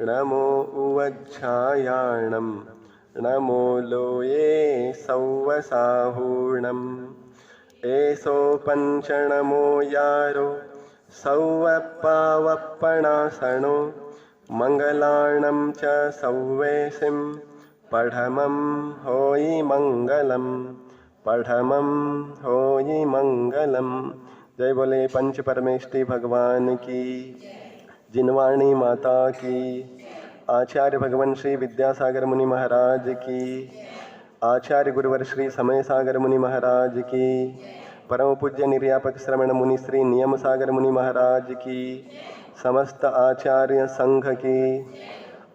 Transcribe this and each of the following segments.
नमो उवच्छायाणं नमो लोये सौवसाहूणम्। एसो पञ्चणमो यारो, सौवप्पावप्पणासणो। मङ्गलाणं च सौवेशिं। पढमं होयि मङ्गलम्। पढ़मम होयि मंगलम जय बोले पंच परमेष्टि भगवान की। जिनवाणी माता की। आचार्य भगवान श्री विद्यासागर मुनि महाराज की। आचार्य गुरुवर श्री समय सागर मुनि महाराज की। परम पूज्य निर्यापक श्रवण मुनि श्री नियम सागर मुनि महाराज की। समस्त आचार्य संघ की।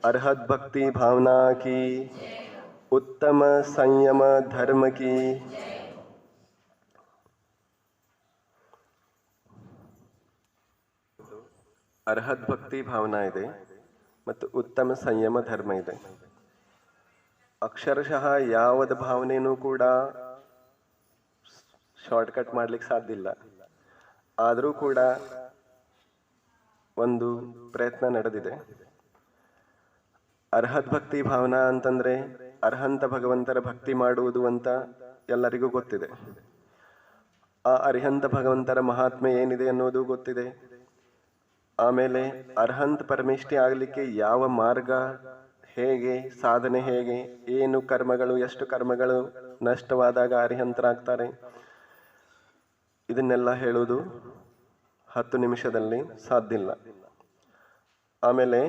अर्हत भक्ति भावना की। उत्तम संयम धर्म की। ಅರ್ಹತ್ ಭಕ್ತಿ ಭಾವನಾ ಇದೆ ಮತ್ತು ಉತ್ತಮ ಸಂಯಮ ಧರ್ಮ ಇದೆ. ಅಕ್ಷರಶಃ ಯಾವದ ಭಾವನೆಯೂ ಕೂಡ ಶಾರ್ಟ್ಕಟ್ ಮಾಡ್ಲಿಕ್ಕೆ ಸಾಧ್ಯ ಇಲ್ಲ. ಆದರೂ ಕೂಡ ಒಂದು ಪ್ರಯತ್ನ ನಡೆದಿದೆ. ಅರ್ಹತ್ ಭಕ್ತಿ ಭಾವನಾ ಅಂತಂದ್ರೆ ಅರ್ಹಂತ ಭಗವಂತರ ಭಕ್ತಿ ಮಾಡುವುದು ಅಂತ ಎಲ್ಲರಿಗೂ ಗೊತ್ತಿದೆ. ಆ ಅರ್ಹಂತ ಭಗವಂತರ ಮಹಾತ್ಮೆ ಏನಿದೆ ಅನ್ನೋದು ಗೊತ್ತಿದೆ. ಆಮೇಲೆ ಅರ್ಹಂತ ಪರಮೇಷ್ಠಿ ಆಗಲಿಕ್ಕೆ ಯಾವ ಮಾರ್ಗ, ಹೇಗೆ, ಸಾಧನೆ ಹೇಗೆ, ಏನು ಕರ್ಮಗಳು, ಎಷ್ಟು ಕರ್ಮಗಳು ನಷ್ಟವಾದಾಗ ಅರಿಹಂತರಾಗ್ತಾರೆ? ಇದನ್ನೆಲ್ಲ ಹೇಳುವುದು ಹತ್ತು ನಿಮಿಷದಲ್ಲಿ ಸಾಧ್ಯ ಇಲ್ಲ. ಆಮೇಲೆ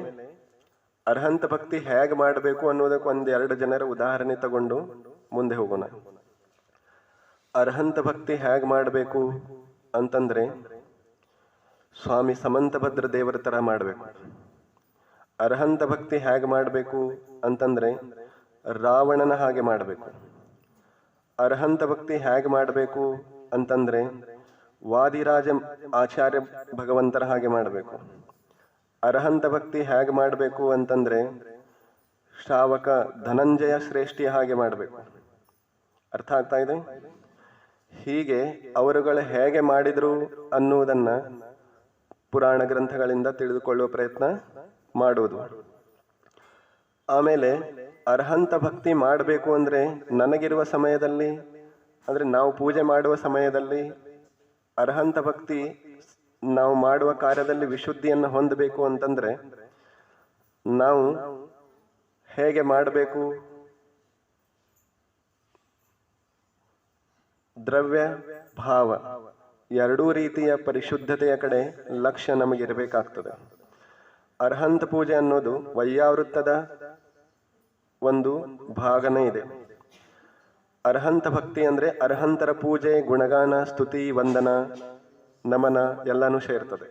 ಅರ್ಹಂತ ಭಕ್ತಿ ಹೇಗೆ ಮಾಡಬೇಕು ಅನ್ನೋದಕ್ಕೆ ಒಂದು ಎರಡು ಜನರ ಉದಾಹರಣೆ ತಗೊಂಡು ಮುಂದೆ ಹೋಗೋಣ. ಅರ್ಹಂತ ಭಕ್ತಿ ಹೇಗೆ ಮಾಡಬೇಕು ಅಂತಂದ್ರೆ ಸ್ವಾಮಿ ಸಮಂತಭದ್ರ ದೇವರ ಥರ ಮಾಡಬೇಕು. ಅರ್ಹಂತ ಭಕ್ತಿ ಹೇಗೆ ಮಾಡಬೇಕು ಅಂತಂದ್ರೆ ರಾವಣನ ಹಾಗೆ ಮಾಡಬೇಕು. ಅರ್ಹಂತ ಭಕ್ತಿ ಹೇಗೆ ಮಾಡಬೇಕು ಅಂತಂದ್ರೆ ವಾದಿರಾಜ ಆಚಾರ್ಯ ಭಗವಂತರ ಹಾಗೆ ಮಾಡಬೇಕು. ಅರ್ಹಂತ ಭಕ್ತಿ ಹೇಗೆ ಮಾಡಬೇಕು ಅಂತಂದ್ರೆ ಶ್ರಾವಕ ಧನಂಜಯ ಶ್ರೇಷ್ಠಿಯ ಹಾಗೆ ಮಾಡಬೇಕು. ಅರ್ಥ ಆಗ್ತಾ ಇದೆ? ಹೀಗೆ ಅವರುಗಳು ಹೇಗೆ ಮಾಡಿದ್ರು ಅನ್ನುವುದನ್ನ ಪುರಾಣ ಗ್ರಂಥಗಳಿಂದ ತಿಳಿದುಕೊಳ್ಳುವ ಪ್ರಯತ್ನ ಮಾಡುವುದು. ಆಮೇಲೆ ಅರ್ಹಂತ ಭಕ್ತಿ ಮಾಡಬೇಕು ಅಂದ್ರೆ ನನಗಿರುವ ಸಮಯದಲ್ಲಿ, ಅಂದ್ರೆ ನಾವು ಪೂಜೆ ಮಾಡುವ ಸಮಯದಲ್ಲಿ ಅರ್ಹಂತ ಭಕ್ತಿ ನಾವು ಮಾಡುವ ಕಾರ್ಯದಲ್ಲಿ ವಿಶುದ್ಧಿಯನ್ನು ಹೊಂದಬೇಕು ಅಂತಂದ್ರೆ ನಾವು ಹೇಗೆ ಮಾಡಬೇಕು? ದ್ರವ್ಯ ಭಾವ. ಎರಡೂ ರೀತಿಯ ಪರಿಶುದ್ಧತೆಯ ಕಡೆ ಲಕ್ಷ್ಯ ನಮಗಿರಬೇಕಾಗ್ತದೆ. ಅರ್ಹಂತ ಪೂಜೆ ಅನ್ನೋದು ವೈಯಾವೃತ್ತದ ಒಂದು ಭಾಗನೇ ಇದೆ. ಅರ್ಹಂತ ಭಕ್ತಿ ಅಂದ್ರೆ ಅರ್ಹಂತರ ಪೂಜೆ, ಗುಣಗಾನ, ಸ್ತುತಿ, ವಂದನ, ನಮನ ಎಲ್ಲನೂ ಸೇರ್ತದೆ.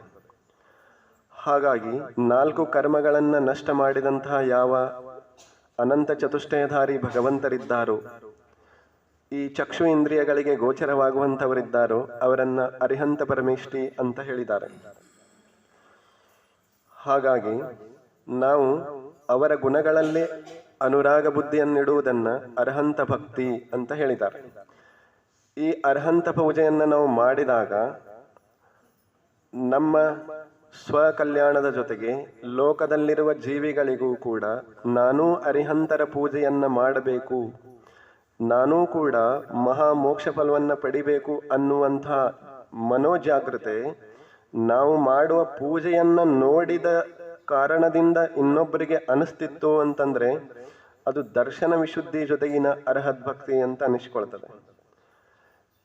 ಹಾಗಾಗಿ ನಾಲ್ಕು ಕರ್ಮಗಳನ್ನು ನಷ್ಟ ಮಾಡಿದಂತಹ ಯಾವ ಅನಂತ ಚತುಷ್ಟಯಧಾರಿ ಭಗವಂತರಿದ್ದಾರೋ ಈ ಚಕ್ಷು ಇಂದ್ರಿಯಗಳಿಗೆ ಗೋಚರವಾಗುವಂತವರಿದ್ದಾರೋ ಅವರನ್ನ ಅರಿಹಂತ ಪರಮೇಷ್ಠಿ ಅಂತ ಹೇಳಿದ್ದಾರೆ. ಹಾಗಾಗಿ ನಾವು ಅವರ ಗುಣಗಳಲ್ಲೇ ಅನುರಾಗ ಬುದ್ಧಿಯನ್ನಿಡುವುದನ್ನ ಅರ್ಹಂತ ಭಕ್ತಿ ಅಂತ ಹೇಳಿದ್ದಾರೆ. ಈ ಅರ್ಹಂತ ಪೂಜೆಯನ್ನು ನಾವು ಮಾಡಿದಾಗ ನಮ್ಮ ಸ್ವಕಲ್ಯಾಣದ ಜೊತೆಗೆ ಲೋಕದಲ್ಲಿರುವ ಜೀವಿಗಳಿಗೂ ಕೂಡ ನಾನೂ ಅರಿಹಂತರ ಪೂಜೆಯನ್ನು ಮಾಡಬೇಕು ನಾನೂ ಕೂಡ ಮಹಾ ಮೋಕ್ಷ ಫಲವನ್ನ ಪಡಿಬೇಕು ಅನ್ನುವಂಥ ಮನೋಜಾಗ್ರತೆ, ನಾವು ಮಾಡುವ ಪೂಜೆಯನ್ನ ನೋಡಿದ ಕಾರಣದಿಂದ ಇನ್ನೊಬ್ಬರಿಗೆ ಅನಿಸ್ತಿತ್ತು ಅಂತಂದ್ರೆ ಅದು ದರ್ಶನ ವಿಶುದ್ಧಿ ಜೊತೆಗಿನ ಅರ್ಹದ್ ಭಕ್ತಿ ಅಂತ ಅನಿಸ್ಕೊಳ್ತದೆ.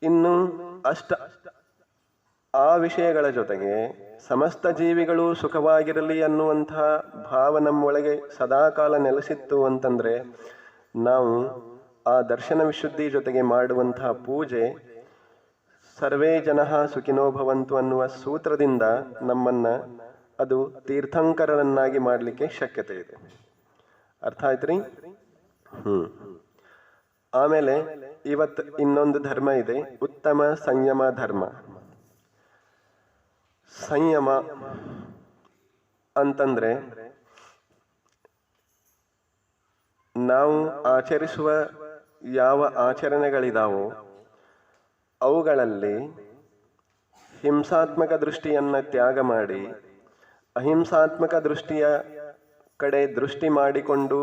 ಇನ್ನು ಅಷ್ಟ ಆ ವಿಷಯಗಳ ಜೊತೆಗೆ ಸಮಸ್ತ ಜೀವಿಗಳು ಸುಖವಾಗಿರಲಿ ಅನ್ನುವಂತಹ ಭಾವ ನಮ್ಮೊಳಗೆ ಸದಾಕಾಲ ನೆಲೆಸಿತ್ತು ಅಂತಂದ್ರೆ ನಾವು ಆ ದರ್ಶನ ವಿಶುದ್ಧಿ ಜೊತೆಗೆ ಮಾಡುವಂತಹ ಪೂಜೆ ಸರ್ವೇ ಜನ ಸುಖಿನೋ ಭವಂತು ಅನ್ನುವ ಸೂತ್ರದಿಂದ ನಮ್ಮನ್ನ ಅದು ತೀರ್ಥಂಕರರನ್ನಾಗಿ ಮಾಡಲಿಕ್ಕೆ ಶಕ್ಯತೆ ಇದೆ. ಅರ್ಥ ಆಯ್ತ್ರಿ? ಹ್ಮ್. ಆಮೇಲೆ ಇವತ್ತು ಇನ್ನೊಂದು ಧರ್ಮ ಇದೆ, ಉತ್ತಮ ಸಂಯಮ ಧರ್ಮ. ಸಂಯಮ ಅಂತಂದ್ರೆ ನಾವು ಆಚರಿಸುವ ಯಾವ ಆಚರಣೆಗಳಿದಾವೋ ಅವುಗಳಲ್ಲಿ ಹಿಂಸಾತ್ಮಕ ದೃಷ್ಟಿಯನ್ನ ತ್ಯಾಗ ಮಾಡಿ, ಅಹಿಂಸಾತ್ಮಕ ದೃಷ್ಟಿಯ ಕಡೆ ದೃಷ್ಟಿ ಮಾಡಿಕೊಂಡು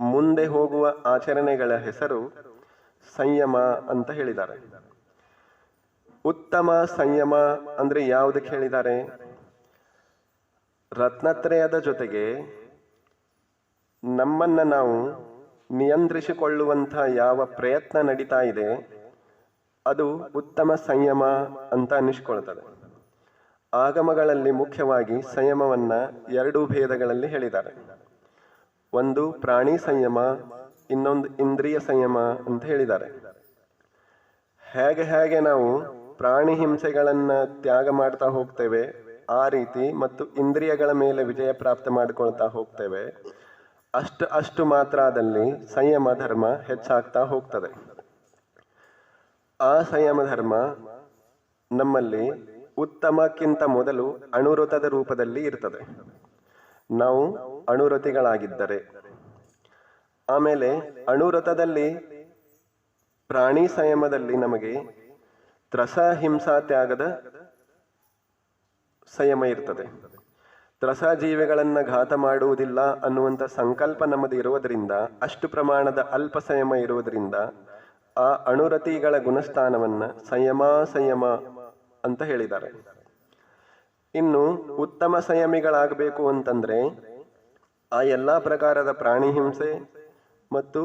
ಮುಂದೆ ಹೋಗುವ ಆಚರಣೆಗಳ ಹೆಸರು ಸಂಯಮ ಅಂತ ಹೇಳಿದ್ದಾರೆ. ಉತ್ತಮ ಸಂಯಮ ಅಂದ್ರೆ ಯಾವುದಕ್ಕೆ ಹೇಳಿದ್ದಾರೆ? ರತ್ನತ್ರಯದ ಜೊತೆಗೆ ನಮ್ಮನ್ನ ನಾವು ನಿಯಂತ್ರಿಸಿಕೊಳ್ಳುವಂಥ ಯಾವ ಪ್ರಯತ್ನ ನಡೀತಾ ಇದೆ, ಅದು ಉತ್ತಮ ಸಂಯಮ ಅಂತ ಅನ್ನಿಸ್ಕೊಳ್ತದೆ. ಆಗಮಗಳಲ್ಲಿ ಮುಖ್ಯವಾಗಿ ಸಂಯಮವನ್ನ ಎರಡು ಭೇದಗಳಲ್ಲಿ ಹೇಳಿದ್ದಾರೆ. ಒಂದು ಪ್ರಾಣಿ ಸಂಯಮ, ಇನ್ನೊಂದು ಇಂದ್ರಿಯ ಸಂಯಮ ಅಂತ ಹೇಳಿದ್ದಾರೆ. ಹೇಗೆ ಹೇಗೆ ನಾವು ಪ್ರಾಣಿ ಹಿಂಸೆಗಳನ್ನ ತ್ಯಾಗ ಮಾಡ್ತಾ ಹೋಗ್ತೇವೆ, ಆ ರೀತಿ ಮತ್ತು ಇಂದ್ರಿಯಗಳ ಮೇಲೆ ವಿಜಯ ಪ್ರಾಪ್ತ ಮಾಡ್ಕೊಳ್ತಾ ಹೋಗ್ತೇವೆ ಅಷ್ಟು ಅಷ್ಟು ಮಾತ್ರದಲ್ಲಿ ಸಂಯಮ ಧರ್ಮ ಹೆಚ್ಚಾಗ್ತಾ ಹೋಗ್ತದೆ. ಆ ಸಂಯಮ ಧರ್ಮ ನಮ್ಮಲ್ಲಿ ಉತ್ತಮಕ್ಕಿಂತ ಮೊದಲು ಅಣುವ್ರತದ ರೂಪದಲ್ಲಿ ಇರ್ತದೆ. ನಾವು ಅಣುರತಿಗಳಾಗಿದ್ದರೆ ಆಮೇಲೆ ಅಣುವ್ರತದಲ್ಲಿ ಪ್ರಾಣಿ ಸಂಯಮದಲ್ಲಿ ನಮಗೆ ತ್ರಸ, ಹಿಂಸಾ, ತ್ಯಾಗದ ಸಂಯಮ ಇರ್ತದೆ. ತ್ರಸ ಜೀವಿಗಳನ್ನು ಘಾತ ಮಾಡುವುದಿಲ್ಲ ಅನ್ನುವಂಥ ಸಂಕಲ್ಪ ನಮ್ಮದು ಇರುವುದರಿಂದ, ಅಷ್ಟು ಪ್ರಮಾಣದ ಅಲ್ಪ ಸಂಯಮ ಇರುವುದರಿಂದ, ಆ ಅಣುರತಿಗಳ ಗುಣಸ್ಥಾನವನ್ನು ಸಂಯಮ ಸಂಯಮ ಅಂತ ಹೇಳಿದ್ದಾರೆ. ಇನ್ನು ಉತ್ತಮ ಸಂಯಮಿಗಳಾಗಬೇಕು ಅಂತಂದ್ರೆ, ಆ ಎಲ್ಲ ಪ್ರಕಾರದ ಪ್ರಾಣಿ ಹಿಂಸೆ ಮತ್ತು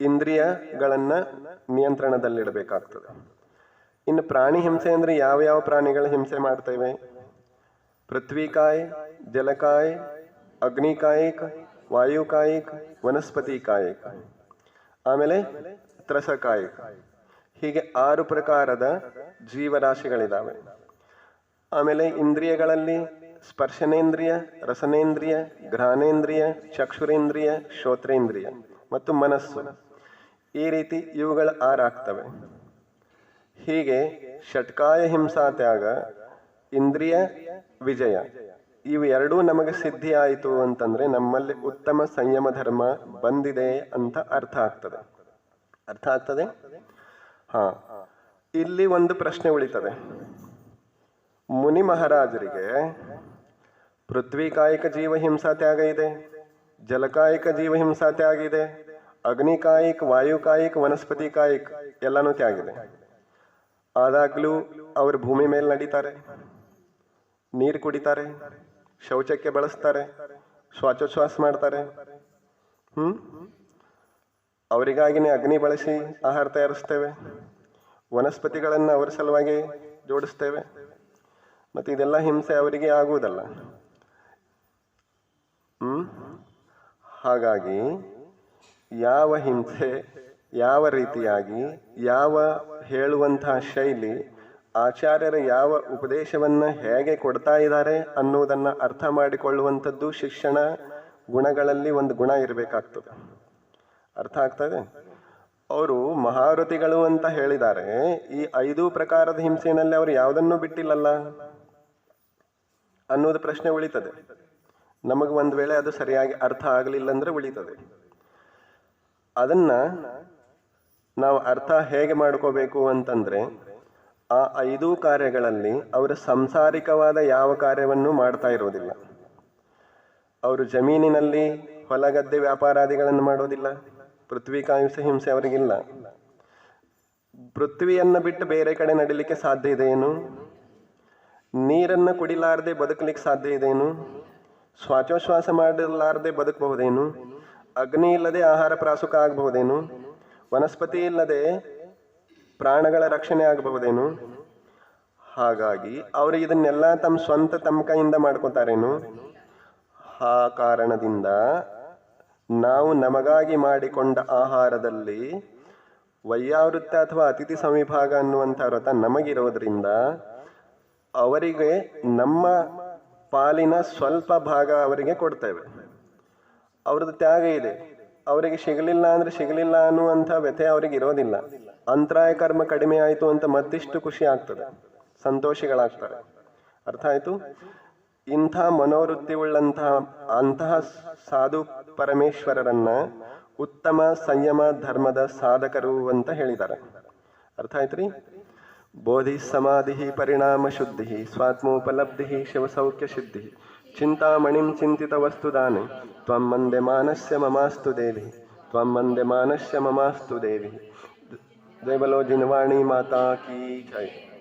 ಇಂದ್ರಿಯಗಳನ್ನು ನಿಯಂತ್ರಣದಲ್ಲಿಡಬೇಕಾಗ್ತದೆ. ಇನ್ನು ಪ್ರಾಣಿ ಹಿಂಸೆ ಅಂದ್ರೆ ಯಾವ ಯಾವ ಪ್ರಾಣಿಗಳ ಹಿಂಸೆ ಮಾಡ್ತೇವೆ? ಪೃಥ್ವಿಕಾಯ್, ಜಲಕಾಯ್ ಅಗ್ನಿಕಾಯಿಕ ವಾಯುಕಾಯಿಕ ವನಸ್ಪತಿ ಆಮೇಲೆ ತ್ರಸಕಾಯಿಕ್ ಹೀಗೆ ಆರು ಪ್ರಕಾರದ ಜೀವರಾಶಿಗಳಿದಾವೆ. ಆಮೇಲೆ ಇಂದ್ರಿಯಗಳಲ್ಲಿ ಸ್ಪರ್ಶನೇಂದ್ರಿಯ, ರಸನೇಂದ್ರಿಯ ಘ್ರಾನೇಂದ್ರಿಯ ಚಕ್ಷುರೇಂದ್ರಿಯ, ಶ್ರೋತ್ರೇಂದ್ರಿಯ ಮತ್ತು ಮನಸ್ಸು. ಈ ರೀತಿ ಇವುಗಳ ಆರಾಗ್ತವೆ. ಹೀಗೆ ಷಟ್ಕಾಯ ಹಿಂಸಾ ತ್ಯಾಗ ಇಂದ್ರಿಯ ವಿಜಯ, ಇವು ಎರಡೂ ನಮಗೆ ಸಿದ್ಧಿ ಆಯಿತು ಅಂತಂದ್ರೆ ನಮ್ಮಲ್ಲಿ ಉತ್ತಮ ಸಂಯಮ ಧರ್ಮ ಬಂದಿದೆ ಅಂತ ಅರ್ಥ ಆಗ್ತದೆ. ಅರ್ಥ ಆಗ್ತದೆ? ಹಾ. ಇಲ್ಲಿ ಒಂದು ಪ್ರಶ್ನೆ ಉಳಿತದೆ. ಮುನಿ ಮಹಾರಾಜರಿಗೆ ಪೃಥ್ವಿಕಾಯಿಕ ಜೀವ ಹಿಂಸಾ ತ್ಯಾಗ ಇದೆ ಜಲಕಾಯಿಕ ಜೀವ ಹಿಂಸಾ ತ್ಯಾಗ ಇದೆ ಅಗ್ನಿಕಾಯಿಕ್ ವಾಯುಕಾಯಿಕ್ ವನಸ್ಪತಿ ಕಾಯಿಕ್ ಎಲ್ಲಾನು ತ್ಯಾಗಿದೆ ಆದಾಗ್ಲೂ ಅವರು ಭೂಮಿ ಮೇಲೆ ನಡೀತಾರೆ. ನೀರು ಕುಡಿತಾರೆ, ಶೌಚಕ್ಕೆ ಬಳಸ್ತಾರೆ, ಶ್ವಾಸೋಚ್ಛ್ವಾಸ ಮಾಡ್ತಾರೆ. ಹ್ಮ್? ಅವರಿಗಾಗಿನೇ ಅಗ್ನಿ ಬಳಸಿ ಆಹಾರ ತಯಾರಿಸ್ತೇವೆ. ವನಸ್ಪತಿಗಳನ್ನು ಅವರ ಸಲುವಾಗಿ ಜೋಡಿಸ್ತೇವೆ. ಮತ್ತೆ ಇದೆಲ್ಲ ಹಿಂಸೆ ಅವರಿಗೆ ಆಗುವುದಲ್ಲ. ಹ್ಮ್? ಹಾಗಾಗಿ ಯಾವ ಹಿಂಸೆ, ಯಾವ ರೀತಿಯಾಗಿ, ಯಾವ ಹೇಳುವಂತಹ ಶೈಲಿ ಆಚಾರ್ಯರ ಯಾವ ಉಪದೇಶವನ್ನ ಹೇಗೆ ಕೊಡ್ತಾ ಇದ್ದಾರೆ ಅನ್ನೋದನ್ನು ಅರ್ಥ ಮಾಡಿಕೊಳ್ಳುವಂಥದ್ದು ಶಿಕ್ಷಣ ಗುಣಗಳಲ್ಲಿ ಒಂದು ಗುಣ ಇರಬೇಕಾಗ್ತದೆ. ಅರ್ಥ ಆಗ್ತದೆ ಅವರು ಮಹಾರುತಿಗಳು ಅಂತ ಹೇಳಿದ್ದಾರೆ. ಈ ಐದು ಪ್ರಕಾರದ ಹಿಂಸೆಯಲ್ಲಿ ಅವರು ಯಾವುದನ್ನು ಬಿಟ್ಟಿಲ್ಲಲ್ಲ? ಅನ್ನೋದು ಪ್ರಶ್ನೆ ಉಳಿತದೆ. ನಮಗೆ ಒಂದು ವೇಳೆ ಅದು ಸರಿಯಾಗಿ ಅರ್ಥ ಆಗಲಿಲ್ಲ ಅಂದ್ರೆ ಉಳಿತದೆ. ಅದನ್ನ ನಾವು ಅರ್ಥ ಹೇಗೆ ಮಾಡ್ಕೋಬೇಕು ಅಂತಂದ್ರೆ ಆ ಐದು ಕಾರ್ಯಗಳಲ್ಲಿ ಅವರು ಸಂಸಾರಿಕವಾದ ಯಾವ ಕಾರ್ಯವನ್ನು ಮಾಡ್ತಾ ಇರೋದಿಲ್ಲ ಅವರು ಜಮೀನಿನಲ್ಲಿ ಹೊಲಗದ್ದೆ ವ್ಯಾಪಾರಾದಿಗಳನ್ನು ಮಾಡೋದಿಲ್ಲ ಪೃಥ್ವಿ ಕಾಯುಸ ಹಿಂಸೆ ಅವರಿಗಿಲ್ಲ. ಪೃಥ್ವಿಯನ್ನು ಬಿಟ್ಟು ಬೇರೆ ಕಡೆ ನಡಿಲಿಕ್ಕೆ ಸಾಧ್ಯ ಇದೆಯೇನು? ನೀರನ್ನು ಕುಡಿಲಾರದೆ ಬದುಕಲಿಕ್ಕೆ ಸಾಧ್ಯ ಇದೆಯೇನು? ಶ್ವಾಸೋಶ್ವಾಸ ಮಾಡಲಾರದೆ ಬದುಕಬಹುದೇನು? ಅಗ್ನಿ ಇಲ್ಲದೆ ಆಹಾರ ಪ್ರಾಸುಕ ಆಗಬಹುದೇನು? ವನಸ್ಪತಿ ಇಲ್ಲದೆ ಪ್ರಾಣಗಳ ರಕ್ಷಣೆ ಆಗಬಹುದೇನು? ಹಾಗಾಗಿ ಅವರು ಇದನ್ನೆಲ್ಲ ತಮ್ಮ ಸ್ವಂತ ತಮ್ಮ ಕೈಯಿಂದ ಮಾಡ್ಕೋತಾರೇನು? ಆ ಕಾರಣದಿಂದ ನಾವು ನಮಗಾಗಿ ಮಾಡಿಕೊಂಡ ಆಹಾರದಲ್ಲಿ ವೈಯಾವೃತ್ತ ಅಥವಾ ಅತಿಥಿ ಸಂವಿಭಾಗ ಅನ್ನುವಂಥ ವ್ರತ ನಮಗಿರೋದ್ರಿಂದ ಅವರಿಗೆ ನಮ್ಮ ಪಾಲಿನ ಸ್ವಲ್ಪ ಭಾಗ ಅವರಿಗೆ ಕೊಡ್ತೇವೆ. ಅವ್ರದ್ದು ತ್ಯಾಗ ಇದೆ. ಅವರಿಗೆ ಸಿಗಲಿಲ್ಲ ಅಂದ್ರೆ ಸಿಗಲಿಲ್ಲ ಅನ್ನುವಂಥ ವ್ಯಥೆ ಅವರಿಗೆ ಇರೋದಿಲ್ಲ. ಅಂತರಾಯ ಕರ್ಮ ಕಡಿಮೆ ಆಯಿತು ಅಂತ ಮತ್ತಿಷ್ಟು ಖುಷಿ ಆಗ್ತದೆ. ಸಂತೋಷಿಗಳಾಗ್ತಾರೆ. ಅರ್ಥ ಆಯ್ತು? ಇಂಥ ಮನೋವೃತ್ತಿ ಉಳ್ಳಂತಹ ಅಂತಹ ಸಾಧು ಪರಮೇಶ್ವರರನ್ನ ಉತ್ತಮ ಸಂಯಮ ಧರ್ಮದ ಸಾಧಕರು ಅಂತ ಹೇಳಿದ್ದಾರೆ. ಅರ್ಥ ಆಯ್ತ್ರಿ? ಬೋಧಿ ಸಮಾಧಿ ಪರಿಣಾಮ ಶುದ್ಧಿ ಸ್ವಾತ್ಮೋಪಲಬ್ಧಿ ಶಿವಸೌಖ್ಯ ಸಿದ್ಧಿ चिंतामणि चिंतामणिं चिन्तितवस्तुदाने त्वं वंदे ममास्तु देवी। तम वंदे मानस्य ममास्तु देवी। देवलो जिनवाणी माता की जय।